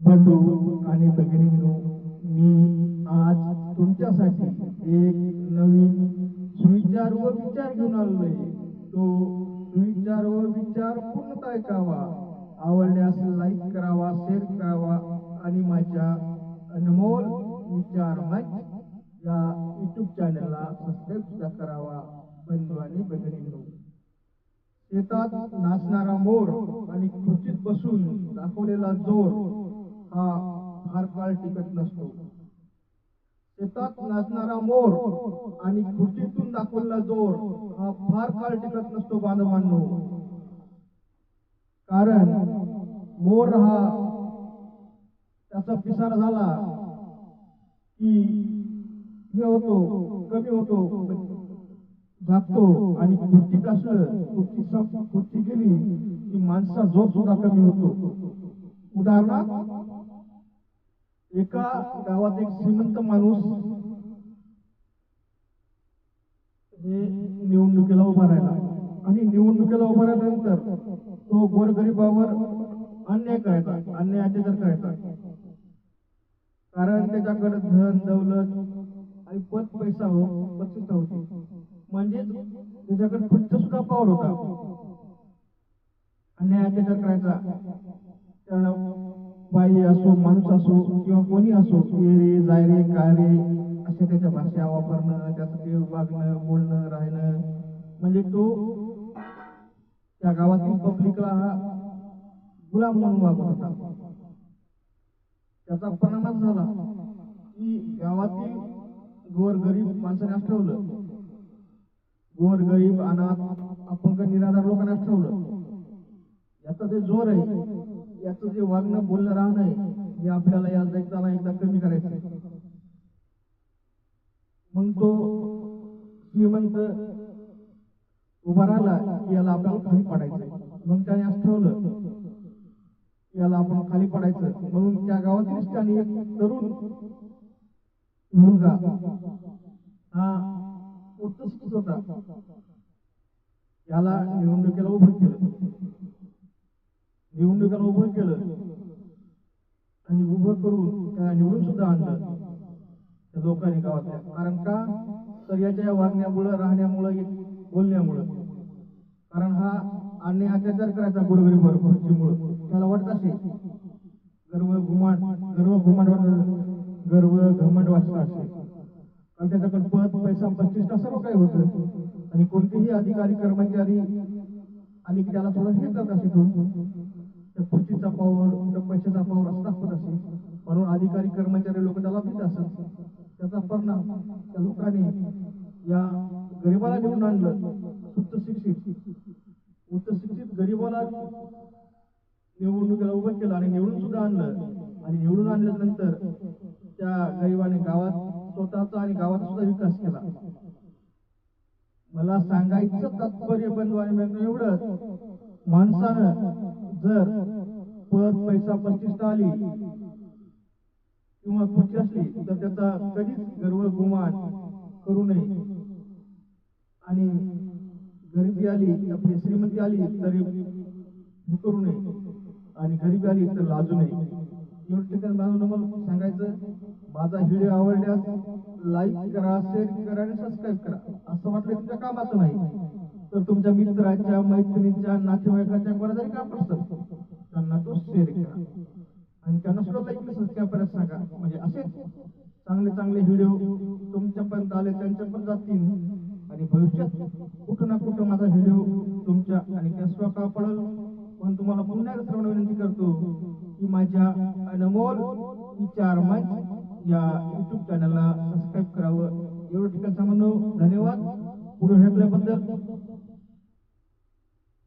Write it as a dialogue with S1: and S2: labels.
S1: बंधू आणि भगिनींनो मी आज तुमच्यासाठी एक नवीन सुविचार व विचार घेऊन आलोय. तो सुविचार व विचार पूर्णतः ऐकावा. आवडल्यास लाईक करावा शेअर करावा आणि माझ्या अनमोल विचार मंच या युट्यूब चॅनलला सबस्क्राईब सुद्धा करावा बंधू आणि भगिनींनो शेतात नाचणारा मोर आणि खुर्चीत बसून दाखवलेला जोर हा फार काळ टिकत नसतो. शेतात नाचणारा मोर आणि खुर्चीतून दाखवलेला जोर हा फार काळ टिकत नसतो बांधवांनो. कारण मोर हा त्याचा पिसार झाला की हे होतो कमी होतो झाकतो आणि खुर्चीत असलं खुर्ची खुर्ची गेली की माणसा झोप सुद्धा कमी होतो. उदाहरणार्थ एका गावात एक श्रीमंत माणूस हे निवडणुकीला उभा राहिला. आणि निवडणुकीला उभा राहिल्यानंतर तो गोरगरिबावर अन्याय करायचा अन्याय अत्याचार करायचा. कारण त्याच्याकडे धन दौलत आणि पद पैसा हो प्रतिष्ठा होती. म्हणजेच त्याच्याकडे खुर्च सुद्धा पावर होता. अन्याय अत्याचार करायचा. त्याला बाई असो माणूस असो किंवा कोणी असो ये रे जाय रे काय रे असे त्याच्या भाषा वापरणं त्याचं ते वागणं बोलणं राहणं. म्हणजे तो त्या गावातील पब्लिकला हा गुलाम म्हणून वागत होता. त्याचा परिणामच झाला की गावातील गोर गरीब माणसाने ठेवलं गोर गरीब अनाथ अपंग निराधार लोकांना ठेवलं याचा जे जोर आहे. याचं जे वागणं बोलणं राहणं आहे हे आपल्याला या एकदा एकदा कमी करायचं आहे. मग तो श्रीमंत उभा राहिला की याला आपल्याला खाली पाडायचं मग त्याने असं ठेवलं याला आपण खाली पडायचं म्हणून त्या गावातील ठिकाणी एक तरुण मुलगा हा उच्च होता. याला निवडणुकीला उभं केलं. घेऊन निवडणुकीला उभं केलं. आणि उभं करून त्याला निवडून सुद्धा आणलं. त्या लोकांनी गावातल्या. कारण का? तर याच्या या वागण्यामुळं राहण्यामुळं बोलण्यामुळं. कारण हा अन्याय अत्याचार करायचा गोरगरीबावर खुर्चीमुळं त्याला वाटत असे गर्व घुमाट गर्व घुमाट वाटत गर्व घमंड वाटत असे कारण त्याच्याकडे पद पैसा प्रतिष्ठा सर्व काही होतं. आणि कोणतेही अधिकारी कर्मचारी आणि त्याला थोडं हे करत असे तो. खुर्चीचा पावर त्या पैशाचा पावर असं दाखवत असे म्हणून अधिकारी कर्मचारी लोक त्याला देत असत. त्याचा परिणाम त्या लोकांनी या गरीबाला निवडून आणलं. उच्च शिक्षित. उच्च शिक्षित गरीबाला निवडणुकीला उभं केलं आणि निवडून सुद्धा आणलं. आणि निवडून आणल्यानंतर त्या गरिबाने गावात स्वतःचा आणि गावाचा सुद्धा विकास केला. मला सांगायचं तात्पर्य बंधू आणि बंधू एवढंच. माणसानं जर पद पैसा प्रतिष्ठा आली किंवा खुर्ची असली तर त्याचा कधीच गर्व गुमान करू नये. आणि गरिबी आली आपली श्रीमंती आली तरी करू नये. आणि गरिबी आली तर लाजू नये. एवढं ठिकाणी मला मला सांगायचं माझा व्हिडिओ आवडल्यास लाईक करा शेअर करा आणि सबस्क्राईब करा. असं वाटलं तुमच्या कामाचं नाही. तर तुमच्या मित्राच्या मैत्रिणीच्या नातेवाईकाच्या कोणातरी का असतं. त्यांना तो शेअर करा. आणि त्यांना सुद्धा लाईक सबस्क्राईब करायला सांगा. म्हणजे असे चांगले चांगले व्हिडिओ तुमच्यापर्यंत आले त्यांच्यापर्यंत जातील. आणि भविष्यात कुठं ना कुठं माझा व्हिडिओ तुमच्या आणि कसवा का पडेल. पण तुम्हाला पुन्हा एकदा सर्वांना विनंती करतो की माझ्या अनमोल विचार मंच या युट्यूब चॅनलला सबस्क्राईब करावं. एवढं ठिकाण सांगणं धन्यवाद. पुढे ढकल्याबद्दल